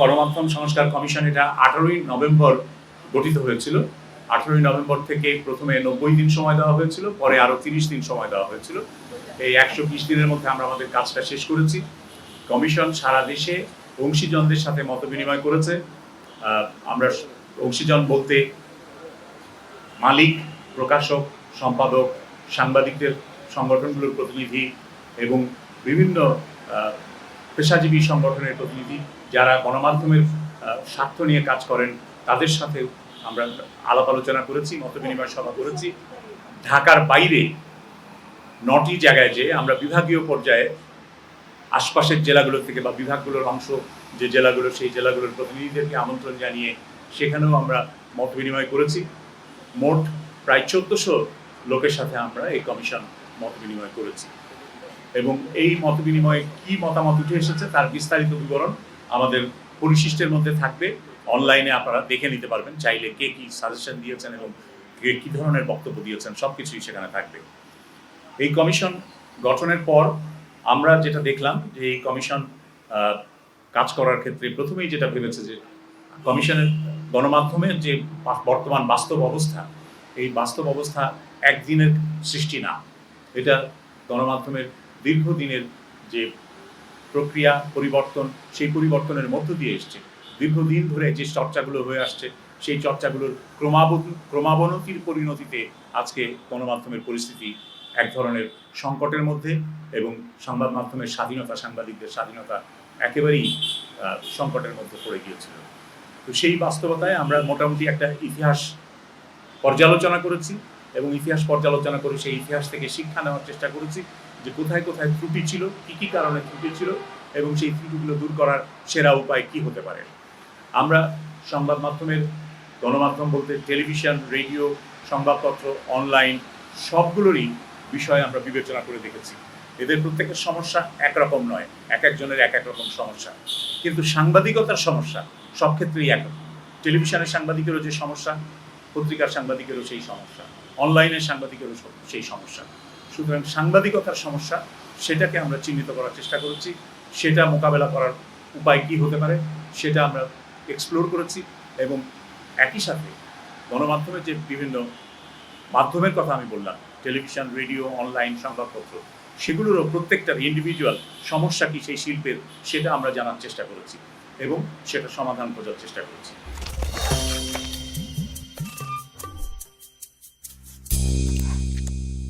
গণমাধ্যম সংস্কার কমিশন এটা আঠারোই নভেম্বর গঠিত হয়েছিল। আঠারোই নভেম্বর থেকে প্রথমে নব্বই দিন সময় দেওয়া হয়েছিল, পরে আরও তিরিশ দিন সময় দেওয়া হয়েছিল। এই একশো বিশ দিনের মধ্যে আমরা আমাদের কাজটা শেষ করেছি। কমিশন সারা দেশে অংশীজনদের সাথে মত বিনিময় করেছে। আমরা অংশীজন বলতে মালিক, প্রকাশক, সম্পাদক, সাংবাদিকদের সংগঠনগুলোর প্রতিনিধি এবং বিভিন্ন পেশাজীবী সংগঠনের প্রতিনিধি যারা গণমাধ্যমের স্বার্থ নিয়ে কাজ করেন, তাদের সাথে আমরা আলাপ আলোচনা করেছি, মত বিনিময় সভা করেছি। ঢাকার বাইরে নটি জায়গায় যে আমরা বিভাগীয় পর্যায়ে আশপাশের জেলাগুলো থেকে বা বিভাগগুলোর অংশ যে জেলাগুলো, সেই জেলাগুলোর প্রতিনিধিদেরকে আমন্ত্রণ জানিয়ে সেখানেও আমরা মত বিনিময় করেছি। মোট প্রায় চোদ্দশো লোকের সাথে আমরা এই কমিশন মত বিনিময় করেছি। এবং এই মত বিনিময়ে কি মতামত উঠে এসেছে তার বিস্তারিত বিবরণ আমাদের পরিশিষ্টের মধ্যে থাকবে। অনলাইনে আপনারা দেখে নিতে পারবেন, চাইলে কে কি সাজেশন দিয়েছেন এবং কে কি ধরনের বক্তব্য দিয়েছেন সব কিছুই সেখানে থাকবে। এই কমিশন গঠনের পর আমরা যেটা দেখলাম যে এই কমিশন কাজ করার ক্ষেত্রে প্রথমেই যেটা ভেবেছে যে কমিশনের গণমাধ্যমের যে বর্তমান বাস্তব অবস্থা, এই বাস্তব অবস্থা একদিনের সৃষ্টি না। এটা গণমাধ্যমের দীর্ঘদিনের যে প্রক্রিয়া, পরিবর্তন, সেই পরিবর্তনের মধ্য দিয়ে এসছে। দীর্ঘদিন ধরে যে চর্চাগুলো হয়ে আসছে, সেই চর্চাগুলোর ক্রমাবত, ক্রমাবনতির পরিণতিতে আজকে গণমাধ্যমের পরিস্থিতি এক ধরনের সংকটের মধ্যে এবং সংবাদ মাধ্যমের স্বাধীনতা, সাংবাদিকদের স্বাধীনতা একেবারেই সংকটের মধ্যে পড়ে গিয়েছিল। তো সেই বাস্তবতায় আমরা মোটামুটি একটা ইতিহাস পর্যালোচনা করেছি এবং ইতিহাস পর্যালোচনা করে সেই ইতিহাস থেকে শিক্ষা নেওয়ার চেষ্টা করেছি। যে কোথায় কোথায় ত্রুটি ছিল, কি কি কারণে ত্রুটি ছিল এবং সেই ত্রুটিগুলো দূর করার সেরা উপায় কি হতে পারে? আমরা সংবাদ মাধ্যমের, গণমাধ্যম বলতে টেলিভিশন, রেডিও, সংবাদপত্র, অনলাইন সবগুলোরই বিষয় আমরা বিবেচনা করে দেখেছি। এদের প্রত্যেকের সমস্যা একরকম নয়, এক একজনের এক এক রকম সমস্যা। কিন্তু সাংবাদিকতার সমস্যা সব ক্ষেত্রেই এক টেলিভিশনের সাংবাদিকেরও যে সমস্যা, পত্রিকার সাংবাদিকেরও সেই সমস্যা, অনলাইনের সাংবাদিকেরও সেই সমস্যা। সুতরাং সাংবাদিকতার সমস্যা, সেটাকে আমরা চিহ্নিত করার চেষ্টা করেছি। সেটা মোকাবেলা করার উপায় কী হতে পারে, সেটা আমরা এক্সপ্লোর করেছি এবং একই সাথে গণমাধ্যমের যে বিভিন্ন মাধ্যমের কথা আমি বললাম টেলিভিশন রেডিও অনলাইন সংবাদপত্র, সেগুলোরও প্রত্যেকটার ইন্ডিভিজুয়াল সমস্যা কি সেই শিল্পের, সেটা আমরা জানার চেষ্টা করেছি এবং সেটা সমাধান খোঁজার চেষ্টা করেছি।